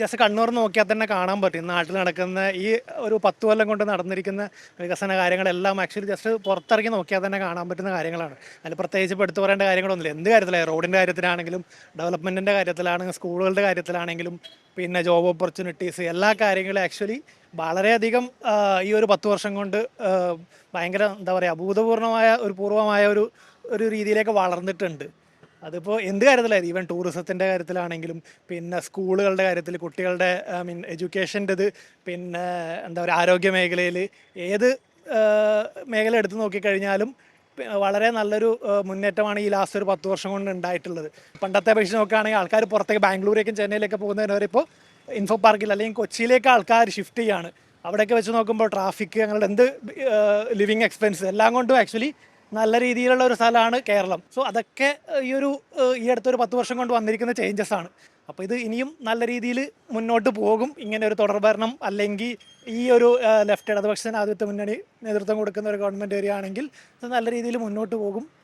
Just Kannur നോക്കിയാൽ തന്നെ കാണാൻ പറ്റും. നാട്ടിൽ നടക്കുന്ന ഈ ഒരു പത്ത് കൊല്ലം കൊണ്ട് നടന്നിരിക്കുന്ന വികസന കാര്യങ്ങളെല്ലാം ആക്ച്വലി ജസ്റ്റ് പുറത്തിറങ്ങി നോക്കിയാൽ തന്നെ കാണാൻ പറ്റുന്ന കാര്യങ്ങളാണ്. അതിൽ പ്രത്യേകിച്ച് എടുത്തു പറയേണ്ട കാര്യങ്ങളൊന്നുമില്ല. എന്ത് കാര്യത്തിലായി റോഡിന്റെ കാര്യത്തിലാണെങ്കിലും ഡെവലപ്മെന്റിന്റെ കാര്യത്തിലാണെങ്കിലും സ്കൂളുകളുടെ കാര്യത്തിലാണെങ്കിലും പിന്നെ ജോബ് ഓപ്പർച്യൂണിറ്റീസ് എല്ലാ കാര്യങ്ങളും ആക്ച്വലി വളരെയധികം ഈ ഒരു പത്ത് വർഷം കൊണ്ട് ഭയങ്കര എന്താ പറയുക അഭൂതപൂർണമായ ഒരു പൂർവമായ ഒരു ഒരു രീതിയിലേക്ക് വളർന്നിട്ടുണ്ട്. അതിപ്പോൾ എന്ത് കാര്യത്തിലായിരുന്നു ഈവൻ ടൂറിസത്തിന്റെ കാര്യത്തിലാണെങ്കിലും പിന്നെ സ്കൂളുകളുടെ കാര്യത്തിൽ കുട്ടികളുടെ ഐ മീൻ എഡ്യൂക്കേഷന്റെത് പിന്നെ എന്താ പറയുക ആരോഗ്യ മേഖലയിൽ ഏത് മേഖല എടുത്തു നോക്കിക്കഴിഞ്ഞാലും വളരെ നല്ലൊരു മുന്നേറ്റമാണ് ഈ ലാസ്റ്റ് ഒരു പത്ത് വർഷം കൊണ്ട് ഉണ്ടായിട്ടുള്ളത്. പണ്ടത്തെ അപേക്ഷിച്ച് നോക്കുകയാണെങ്കിൽ ആൾക്കാർ പുറത്തേക്ക് ബാംഗ്ലൂരേക്കും ചെന്നൈയിലേക്കും പോകുന്നതിന് വരെ ഇപ്പോൾ ഇൻഫോ പാർക്കിൽ അല്ലെങ്കിൽ കൊച്ചിയിലേക്ക് ആൾക്കാർ ഷിഫ്റ്റ് ചെയ്യാണ്. അവിടെയൊക്കെ വെച്ച് നോക്കുമ്പോൾ ട്രാഫിക് ഞങ്ങളുടെ എന്ത് ലിവിങ് എക്സ്പെൻസ് എല്ലാം കൊണ്ടും ആക്ച്വലി നല്ല രീതിയിലുള്ള ഒരു സ്ഥലമാണ് കേരളം. സോ അതൊക്കെ ഈ ഒരു ഈ അടുത്തൊരു പത്ത് വർഷം കൊണ്ട് വന്നിരിക്കുന്ന ചേഞ്ചസ് ആണ്. അപ്പോൾ ഇത് ഇനിയും നല്ല രീതിയിൽ മുന്നോട്ട് പോകും. ഇങ്ങനെ ഒരു തുടർഭരണം അല്ലെങ്കിൽ ഈ ഒരു ലെഫ്റ്റ് ഇടതുപക്ഷത്തിന് ആദ്യത്തെ മുന്നണി നേതൃത്വം കൊടുക്കുന്ന ഒരു ഗവൺമെന്റ് വരികയാണെങ്കിൽ ഇത് നല്ല രീതിയിൽ മുന്നോട്ട് പോകും.